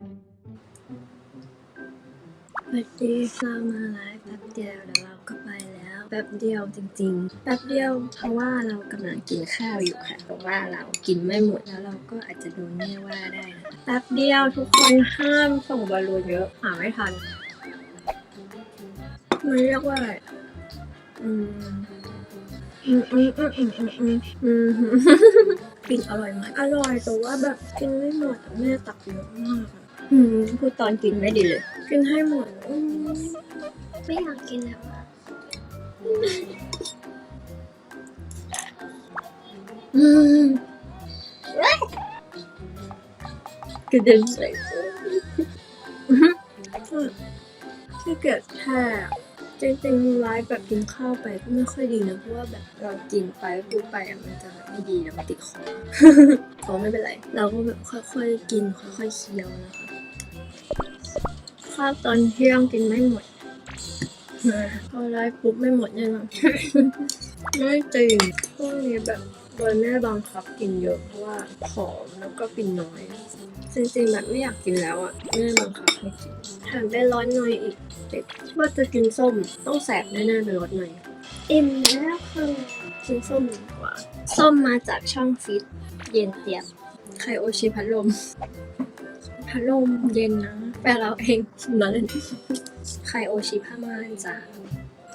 สวัสดีเรามาไลฟ์แป๊บเดียวเดี๋ยวเราก็ไปแล้ว แป๊บเดียวจริงๆ แป๊บเดียวเพราะว่าเรากำลังกินข้าวอยู่ค่ะ เพราะว่าเรากินไม่หมดแล้วเราก็อาจจะโดนแม่ว่าได้นะแป๊บเดียวทุกคนห้ามส่งบอลลูนเยอะหาไม่ทันมันเรียกว่าอะไรอืมอืมอืมอืมอืมอืมอืมอืมกินอร่อยไหมอร่อยแต่ว่าแบบกินไม่หมดอะแม่ตักเยอะมาก อืมพูดตอนกินไม่ดีเลย กินให้หมดอืมไม่อยากกินแล้วอะอืมกระเด็นใส่คือหือที่เกิดแค่จริงๆไลฟ์แบบกินข้าวไปก็ไม่ค่อยดีนะเพราะว่าแบบเรากินไปพูดไปมันจะไม่ดีแล้วมันติดคอก็ไม่เป็นไร เราก็แบบค่อยๆกินค่อยๆเคี้ยวนะคะ ข้าวตอนเที่ยงกินไม่หมดพอไลฟ์ปุ๊บไม่หมดแน่นอนไม่จริงพวกนี้แบบโดนแม่บังคับกินเยอะเพราะว่าผอมแล้วก็กินน้อย จริงๆแบบไม่อยากกินแล้วอะแม่บังคับให้กินแถมได้ร้อนหน่อยอีกติดว่าจะกินส้มต้องแสบแน่ๆไปรสหน่อยอิ่มแล้วค่ะกินส้มดีกว่า ส้มมาจากช่องฟิตเย็นเตียบไข่โอชิพัดลมพัดลมเย็นนะ แฟนเราเองมาเล่นไคโอชิพาม่านจ้า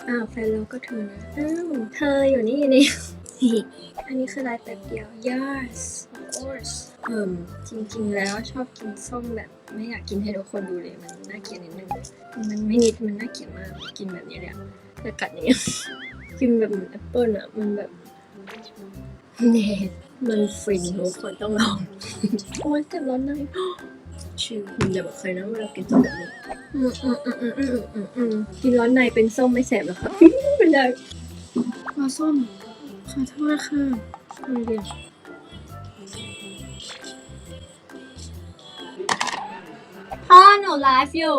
อ้าวแฟนเราก็เธอนะ อ้าวเธออยู่นี่นี่ อันนี้คือลายแป๊บเดียว yes of course เอิ่มจริงๆแล้วชอบกินส้มแบบไม่อยากกินให้ทุกคนดูเลยมันน่าเกลียดนิดนึงมันไม่นิดมันน่าเกลียดมากกินแบบนี้เลยอะกัดอย่างเงี้ยกินแบบเหมือนแอปเปิ้ลอะมันแบบเน่มันฟินทุกคนต้องลองโอ้ยเจ็บร้อนใน ชื่อคุณอย่าบอกใครนะว่าเรากินส้มแบบนี้กินร้อนในเป็นส้มไม่แสบหรอคะเป็นไรขอส้มขอโทษค่ะไม่เดียวพ่อหนูไลฟ์อยู่